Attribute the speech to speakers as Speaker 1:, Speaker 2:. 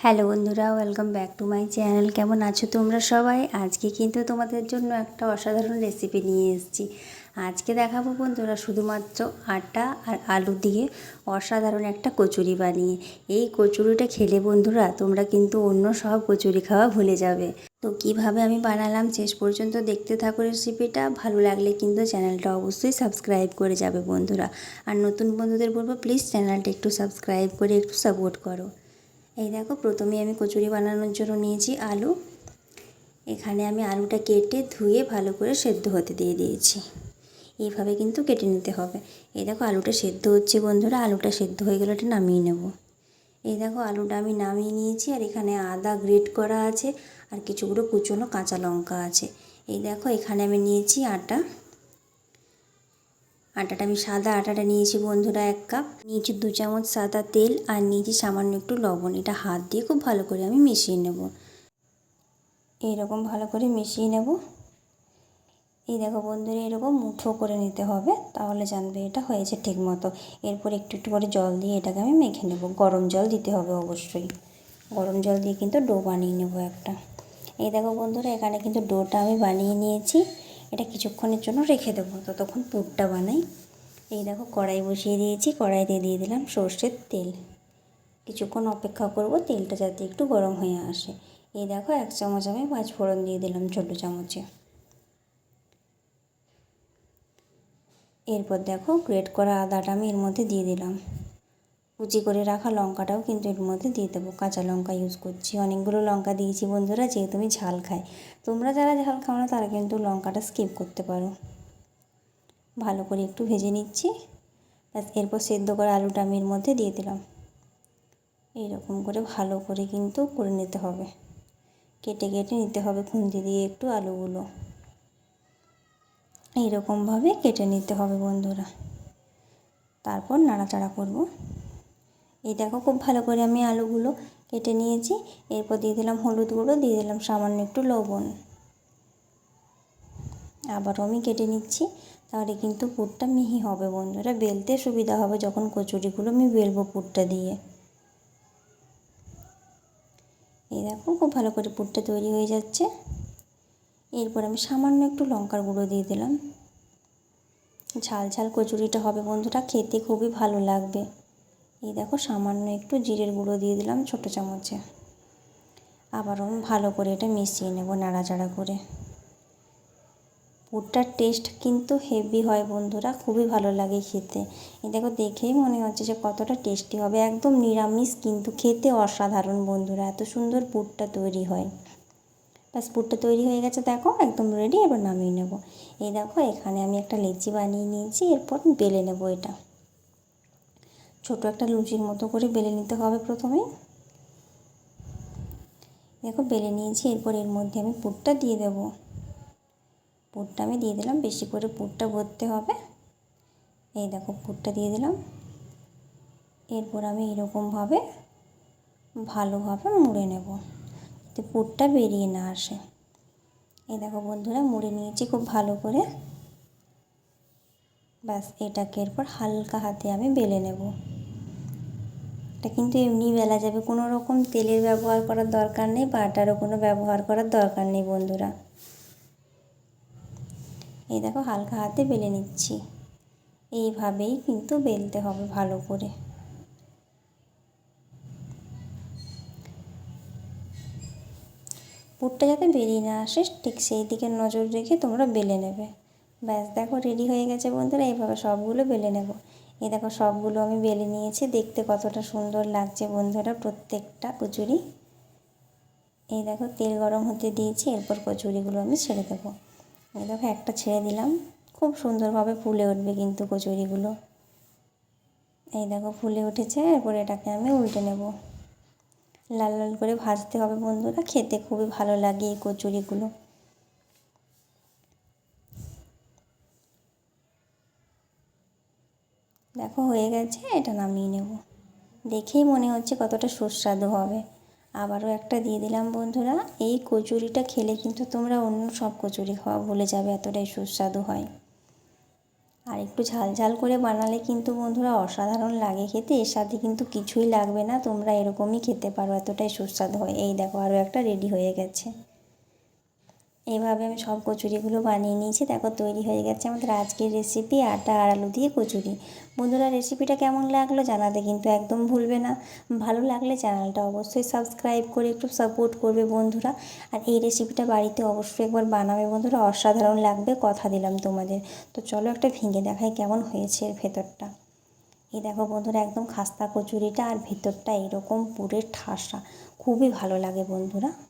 Speaker 1: Hello বন্ধুরা welcome back to my channel কেমন আছো তোমরা সবাই? আজকে কিন্তু তোমাদের জন্য একটা অসাধারণ রেসিপি নিয়ে এসেছি। আজকে দেখাবো বন্ধুরা শুধুমাত্র আটা আর আলু দিয়ে অসাধারণ একটা কচুরি বানিয়ে। এই কচুরিটা খেলে বন্ধুরা তোমরা কিন্তু অন্য সব কচুরি খাওয়া ভুলে যাবে। তো কীভাবে আমি বানালাম শেষ পর্যন্ত দেখতে থাকো রেসিপিটা ভালো লাগলে কিন্তু চ্যানেলটা অবশ্যই সাবস্ক্রাইব করে যাবে বন্ধুরা। আর নতুন বন্ধুদের বলব প্লিজ চ্যানেলটা একটু সাবস্ক্রাইব করে একটু সাপোর্ট করো। এই দেখো প্রথমে আমি কচুরি বানানোর জন্য নিয়েছি আলু। এখানে আমি আলুটা কেটে ধুয়ে ভালো করে সেদ্ধ হতে দিয়ে দিয়েছি। এইভাবে কিন্তু কেটে নিতে হবে। এই দেখো, আলুটা সেদ্ধ হচ্ছে বন্ধুরা, আলুটা সেদ্ধ হয়ে গেলে এটা নামিয়ে নেব। এই দেখো, আলুটা আমি নামিয়ে নিয়েছি, আর এখানে আদা গ্রেট করা আছে, আর কিছুগুলো কুচনো কাঁচা লঙ্কা আছে। এই দেখো, এখানে আমি নিয়েছি আটা। আটাটা আমি সাদা আটাটা নিয়েছি বন্ধুরা এক কাপ। নিয়েছি দু চামচ সাদা তেল আর নিয়েছি সামান্য একটু লবণ। এটা হাত দিয়ে খুব ভালো করে আমি মিশিয়ে নেব। এইরকম ভালো করে মিশিয়ে নেব। এই দেখো বন্ধুরা, এরকম মুঠো করে নিতে হবে, তাহলে জানবে এটা হয়েছে ঠিক মতো এরপর একটু একটু করে জল দিয়ে এটাকে আমি মেখে নেব। গরম জল দিতে হবে অবশ্যই। গরম জল দিয়ে কিন্তু ডো বানিয়ে নেব একটা। এই দেখো বন্ধুরা, এখানে কিন্তু ডোটা আমি বানিয়ে নিয়েছি। এটা কিছুক্ষণের জন্য রেখে দেবো। ততক্ষণ পুরটা বানাই। এই দেখো কড়াই বসিয়ে দিয়েছি। কড়াইতে দিয়ে দিলাম সর্ষের তেল। কিছুক্ষণ অপেক্ষা করব, তেলটা যাতে একটু গরম হয়ে আসে। এই দেখো এক চামচ আমি পাঁচ ফোড়ন দিয়ে দিলাম ছোটো চামচে। এরপর দেখো গ্রেট করা আদাটা আমি এর মধ্যে দিয়ে দিলাম। কুচি করে রাখা লঙ্কাটাও কিন্তু এর মধ্যে দিয়ে দেবো। কাঁচা লঙ্কা ইউজ করছি। অনেকগুলো লঙ্কা দিয়েছি বন্ধুরা যেহেতু আমি ঝাল খাই তোমরা যারা ঝাল খাও না, তারা কিন্তু লঙ্কাটা স্কিপ করতে পারো। ভালো করে একটু ভেজে নিচ্ছি। এরপর সেদ্ধ করা আলুটা আমি এর মধ্যে দিয়ে দিলাম। এইরকম করে ভালো করে কিন্তু করে নিতে হবে। কেটে কেটে নিতে হবে খুন্তি দিয়ে একটু আলুগুলো। এইরকমভাবে কেটে নিতে হবে বন্ধুরা। তারপর নাড়াচাড়া করব। এই দেখো খুব ভালো করে আমি আলুগুলো কেটে নিয়েছি। এরপর দিয়ে দিলাম হলুদ গুঁড়ো, দিয়ে দিলাম সামান্য একটু লবণ। আবারও আমি কেটে নিচ্ছি। তাহলে কিন্তু পুরটা মিহি হবে বন্ধুরা, বেলতে সুবিধা হবে যখন কচুরিগুলো আমি বেলবো পুরটা দিয়ে। এই দেখো খুব ভালো করে পুরটা তৈরি হয়ে যাচ্ছে। এরপর আমি সামান্য একটু লঙ্কার গুঁড়ো দিয়ে দিলাম। ঝাল ঝাল কচুরিটা হবে বন্ধুরা, খেতে খুবই ভালো লাগবে। এই দেখো সামান্য একটু জিরের গুঁড়ো দিয়ে দিলাম ছোটো চামচে। আবারও ভালো করে এটা মিশিয়ে নেব নাড়াচাড়া করে। পুরটার টেস্ট কিন্তু হেভি হয় বন্ধুরা, খুবই ভালো লাগে খেতে। এই দেখো দেখেই মনে হচ্ছে যে কতটা টেস্টি হবে, একদম নিরামিষ কিন্তু খেতে অসাধারণ বন্ধুরা, এত সুন্দর পুরটা তৈরি হয়। ব্যাস, পুরটা তৈরি হয়ে গেছে দেখো, একদম রেডি এবার নামিয়ে নেব। এই দেখো এখানে আমি একটা লেচি বানিয়ে নিয়েছি, এরপর বেলে নেব এটা। ছোট একটা লুচির মতো করে বেলে নিতে হবে প্রথমেই। দেখো, বেলে নিয়েছি, এরপর এর মধ্যে আমি পুরটা দিয়ে দেব। পুরটা আমি দিয়ে দিলাম, বেশি করে পুরটা ভরতে হবে। এই দেখো, পুরটা দিয়ে দিলাম। এরপর আমি এরকমভাবে ভালোভাবে মুড়ে নেব, যাতে পুরটা বেরিয়ে না আসে। এই দেখো বন্ধুরা, মুড়ে নিয়েছি খুব ভালো করে। ব্যাস, এটাকে এরপর হালকা হাতে আমি বেলে নেব। এটা কিন্তু এমনি বেলা যাবে, কোনো রকম তেলের ব্যবহার করার দরকার নেই, বা আটারও কোনো ব্যবহার করার দরকার নেই বন্ধুরা। এই দেখো, হালকা হাতে বেলে নিচ্ছি। এইভাবেই কিন্তু বেলতে হবে ভালো করে। পুরটা যাতে বেরিয়ে না আসে, ঠিক সেই দিকে নজর রেখে তোমরা বেলে নেবে। ব্যাস, দেখো রেডি হয়ে গেছে বন্ধুরা, এইভাবে সবগুলো বেলে নেব। এই দেখো সবগুলো আমি বেলে নিয়েছি, দেখতে কতটা সুন্দর লাগছে বন্ধুরা, প্রত্যেকটা কচুরি। এই দেখো তেল গরম হতে দিয়েছি, এরপর কচুরিগুলো আমি ছেড়ে দেবো। এই দেখো একটা ছেড়ে দিলাম, খুব সুন্দরভাবে ফুলে উঠবে কিন্তু কচুরিগুলো। এই দেখো ফুলে উঠেছে, এরপর এটাকে আমি উল্টে নেব। লাল লাল করে ভাজতে হবে বন্ধুরা, খেতে খুবই ভালো লাগে এই কচুরিগুলো। দেখো হয়ে গেছে, এটা নামিয়ে নেব। দেখেই মনে হচ্ছে কতটা সুস্বাদু হবে। আবারও একটা দিয়ে দিলাম বন্ধুরা, এই কচুরিটা খেলে কিন্তু তোমরা অন্য সব কচুরি খাওয়া ভুলে যাবে এতটাই সুস্বাদু হয়। আর একটু ঝাল ঝাল করে বানালে কিন্তু বন্ধুরা অসাধারণ লাগে খেতে, এর সাথে কিন্তু কিছুই লাগবে না, তোমরা এরকমই খেতে পারো, এতটাই সুস্বাদু হয়। এই দেখো আরও একটা রেডি হয়ে গেছে। এইভাবে আমি সব কচুরিগুলো বানিয়ে নিয়েছি। দেখো, তৈরি হয়ে গেছে আমাদের আজকের রেসিপি আটা আর আলু দিয়ে কচুরি। বন্ধুরা রেসিপিটা কেমন লাগল জানাতে কিন্তু একদম ভুলবে না। ভালো লাগলে চ্যানেলটা অবশ্যই সাবস্ক্রাইব করে একটু সাপোর্ট করবে বন্ধুরা। আর এই রেসিপিটা বাড়িতে অবশ্যই একবার বানাবে বন্ধুরা, অসাধারণ লাগবে, কথা দিলাম তোমাদের। তো চলো একটা ভেঙে দেখাই কেমন হয়েছে এর ভেতরটা। এই দেখো বন্ধুরা, একদম খাস্তা কচুরিটা আর ভেতরটা এরকম পুরে ঠাসা। খুবই ভালো লাগে বন্ধুরা।